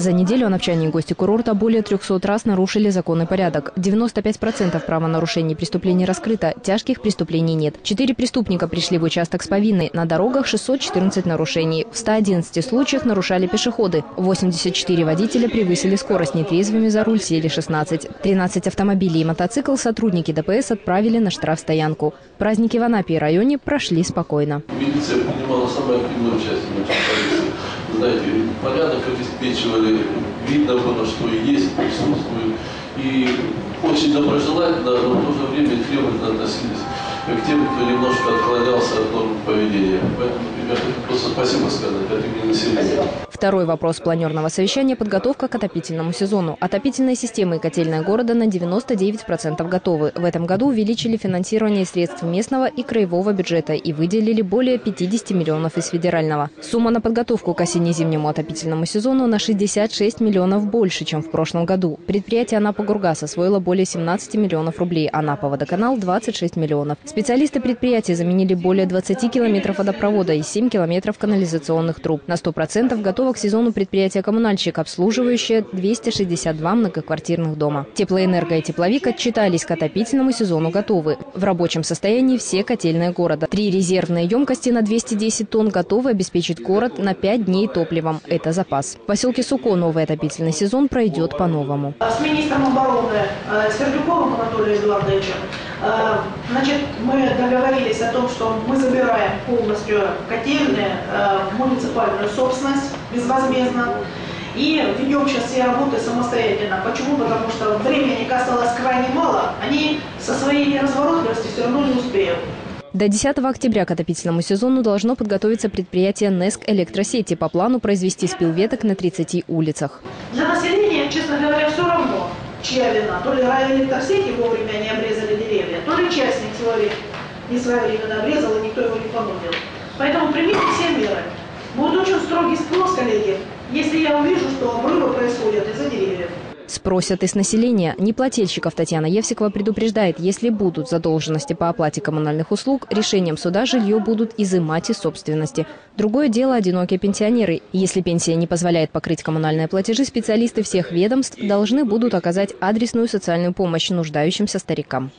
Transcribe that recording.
За неделю анапчане и гости курорта более 300 раз нарушили закон и порядок. 95% правонарушений преступлений раскрыто, тяжких преступлений нет. Четыре преступника пришли в участок с повинной. На дорогах 614 нарушений. В 111 случаях нарушали пешеходы. 84 водителя превысили скорость нетрезвыми за руль сели 16. 13 автомобилей и мотоцикл сотрудники ДПС отправили на штрафстоянку. Праздники в Анапе и районе прошли спокойно. Милиция принимала самое активное участие. Знаете, порядок обеспечивали, видно было, что и есть, присутствует. И очень доброжелательно, но в то же время требовательно относились к тем, кто немножко отклонялся от норм поведения. Поэтому, ребята, просто спасибо сказать от имени населения. Второй вопрос планерного совещания – подготовка к отопительному сезону. Отопительные системы и котельная города на 99% готовы. В этом году увеличили финансирование средств местного и краевого бюджета и выделили более 50 миллионов из федерального. Сумма на подготовку к осенне-зимнему отопительному сезону на 66 миллионов больше, чем в прошлом году. Предприятие Анапа Гургас освоило более 17 миллионов рублей, Анапа Водоканал – 26 миллионов. Специалисты предприятия заменили более 20 километров водопровода и 7 километров канализационных труб. На 100% готово к сезону предприятие «Коммунальщик», обслуживающее 262 многоквартирных дома. Теплоэнерго и тепловик отчитались к отопительному сезону готовы. В рабочем состоянии все котельные города. Три резервные емкости на 210 тонн готовы обеспечить город на 5 дней топливом. Это запас. В поселке Суко новый отопительный сезон пройдет по-новому. С министром обороны э, Свердюковым Анатолием Эдуардовичем Значит, мы договорились о том, что мы забираем полностью котельные в муниципальную собственность безвозмездно. И ведем сейчас все работы самостоятельно. Почему? Потому что времени осталось крайне мало. Они со своей неразворотливостью все равно не успеют. До 10 октября к отопительному сезону должно подготовиться предприятие НЕСК электросети по плану произвести спил веток на 30 улицах. Для населения, честно чья вина. То ли электросети вовремя не обрезали деревья, то ли частник человек не своевременно обрезал, и никто его не понудил. Поэтому примите все меры. Будет очень строгий спрос, коллеги, если я увижу, что обрывы происходят из-за деревьев. Спросят из населения. Неплательщиков Татьяна Евсикова предупреждает, если будут задолженности по оплате коммунальных услуг, решением суда жилье будут изымать из собственности. Другое дело – одинокие пенсионеры. Если пенсия не позволяет покрыть коммунальные платежи, специалисты всех ведомств должны будут оказать адресную социальную помощь нуждающимся старикам.